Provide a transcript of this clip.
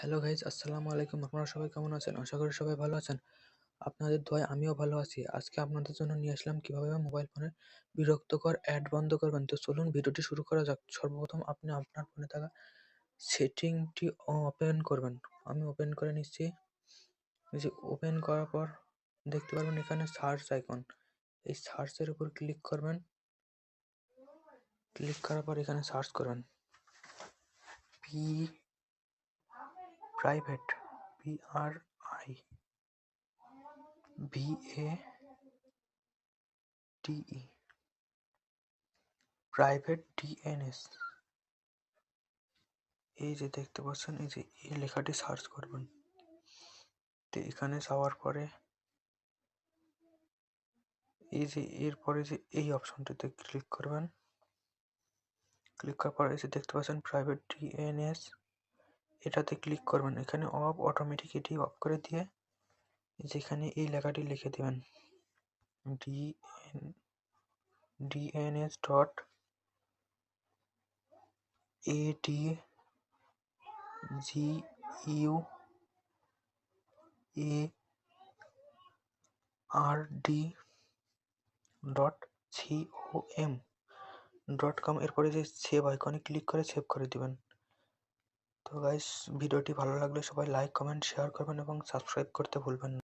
Hello guys আসসালামু আলাইকুম। আপনারা সবাই কেমন আছেন? আশা করি সবাই ভালো আছেন। আপনাদের দোয়ায় আমিও ভালো আছি। আজকে আপনাদের জন্য নিয়ে আসলাম কীভাবে মোবাইল ফোনে বিরক্তকর অ্যাড বন্ধ করবেন। তো চলুন ভিডিওটি শুরু করা যাক। সর্বপ্রথম আপনি আপনার ফোনে থাকা সেটিংটি ওপেন করবেন। আমি ওপেন করে নিচ্ছি। যে ওপেন করার পর দেখতে পারবেন এখানে সার্চ আইকন এই সার্চের উপর ক্লিক করবেন। ক্লিক করার পর এখানে সার্চ করবেন। P private P R I V A T E private DNS এই যে দেখতে পাচ্ছেন, এই যে এই লেখাটি সার্চ করবেন। তো এখানে যাওয়ার পরে, এই যে এরপরে যে এই অপশনটিতে ক্লিক করবেন। ক্লিক করার পরে এই যে দেখতে পাচ্ছেন প্রাইভেট ডিএনএস এটাতে ক্লিক করবেন। এখানে অফ অটোমেটিক এটি অফ করে দিয়ে যেখানে এই লেখাটি লিখে দেবেন। D DNS dot A D G U A R D dot C O M dot com এরপরে যে সেভ আইকনে ক্লিক করে সেভ করে দিবেন। তো গাইস ভিডিওটি ভালো লাগলে সবাই লাইক কমেন্ট শেয়ার করবেন এবং সাবস্ক্রাইব করতে ভুলবেন না।